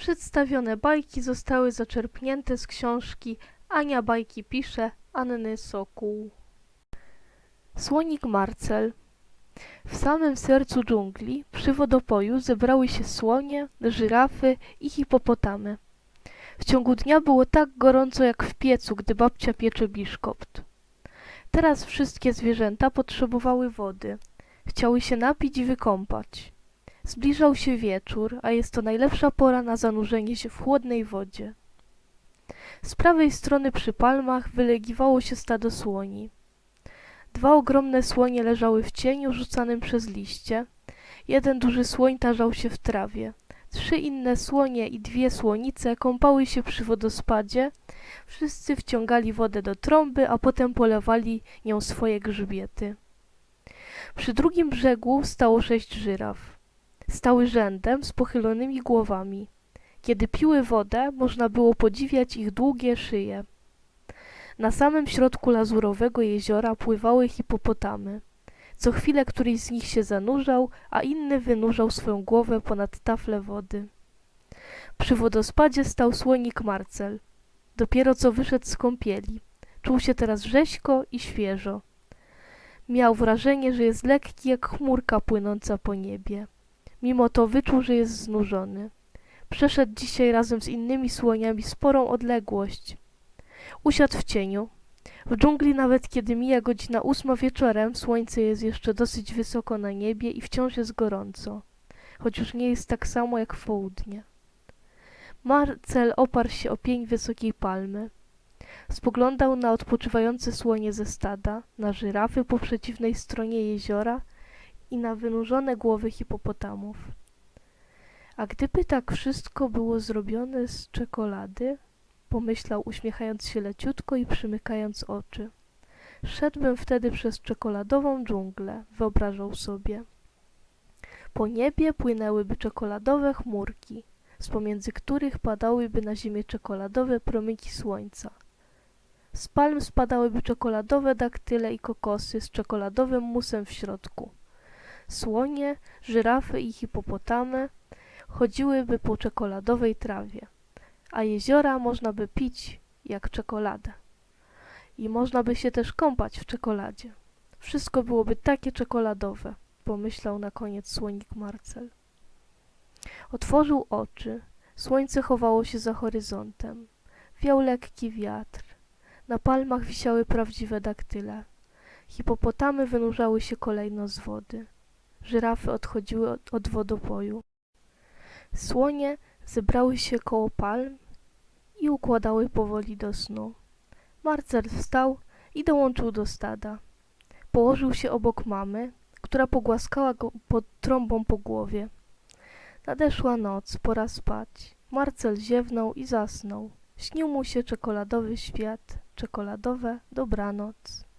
Przedstawione bajki zostały zaczerpnięte z książki Ania bajki pisze Anny Sokół. Słonik Marcel W samym sercu dżungli, przy wodopoju, zebrały się słonie, żyrafy i hipopotamy. W ciągu dnia było tak gorąco jak w piecu, gdy babcia piecze biszkopt. Teraz wszystkie zwierzęta potrzebowały wody. Chciały się napić i wykąpać. Zbliżał się wieczór, a jest to najlepsza pora na zanurzenie się w chłodnej wodzie. Z prawej strony przy palmach wylegiwało się stado słoni. Dwa ogromne słonie leżały w cieniu rzucanym przez liście. Jeden duży słoń tarzał się w trawie. Trzy inne słonie i dwie słonice kąpały się przy wodospadzie. Wszyscy wciągali wodę do trąby, a potem polewali nią swoje grzbiety. Przy drugim brzegu stało sześć żyraf. Stały rzędem z pochylonymi głowami. Kiedy piły wodę, można było podziwiać ich długie szyje. Na samym środku lazurowego jeziora pływały hipopotamy. Co chwilę któryś z nich się zanurzał, a inny wynurzał swoją głowę ponad taflę wody. Przy wodospadzie stał słonik Marcel. Dopiero co wyszedł z kąpieli. Czuł się teraz rzeźko i świeżo. Miał wrażenie, że jest lekki jak chmurka płynąca po niebie. Mimo to wyczuł, że jest znużony. Przeszedł dzisiaj razem z innymi słoniami sporą odległość. Usiadł w cieniu. W dżungli nawet kiedy mija godzina ósma wieczorem, słońce jest jeszcze dosyć wysoko na niebie i wciąż jest gorąco, choć już nie jest tak samo jak w południe. Marcel oparł się o pień wysokiej palmy. Spoglądał na odpoczywające słonie ze stada, na żyrafy po przeciwnej stronie jeziora i na wynurzone głowy hipopotamów. A gdyby tak wszystko było zrobione z czekolady, pomyślał uśmiechając się leciutko i przymykając oczy. Szedłbym wtedy przez czekoladową dżunglę, wyobrażał sobie. Po niebie płynęłyby czekoladowe chmurki, z pomiędzy których padałyby na ziemię czekoladowe promyki słońca. Z palm spadałyby czekoladowe daktyle i kokosy z czekoladowym musem w środku. Słonie, żyrafy i hipopotamy chodziłyby po czekoladowej trawie, a jeziora można by pić jak czekoladę. I można by się też kąpać w czekoladzie. Wszystko byłoby takie czekoladowe, pomyślał na koniec słonik Marcel. Otworzył oczy. Słońce chowało się za horyzontem. Wiał lekki wiatr. Na palmach wisiały prawdziwe daktyle. Hipopotamy wynurzały się kolejno z wody. Żyrafy odchodziły od, od wodopoju. Słonie zebrały się koło palm i układały powoli do snu. Marcel wstał i dołączył do stada. Położył się obok mamy, która pogłaskała go pod trąbą po głowie. Nadeszła noc, pora spać. Marcel ziewnął i zasnął. Śnił mu się czekoladowy świat, czekoladowe dobranoc.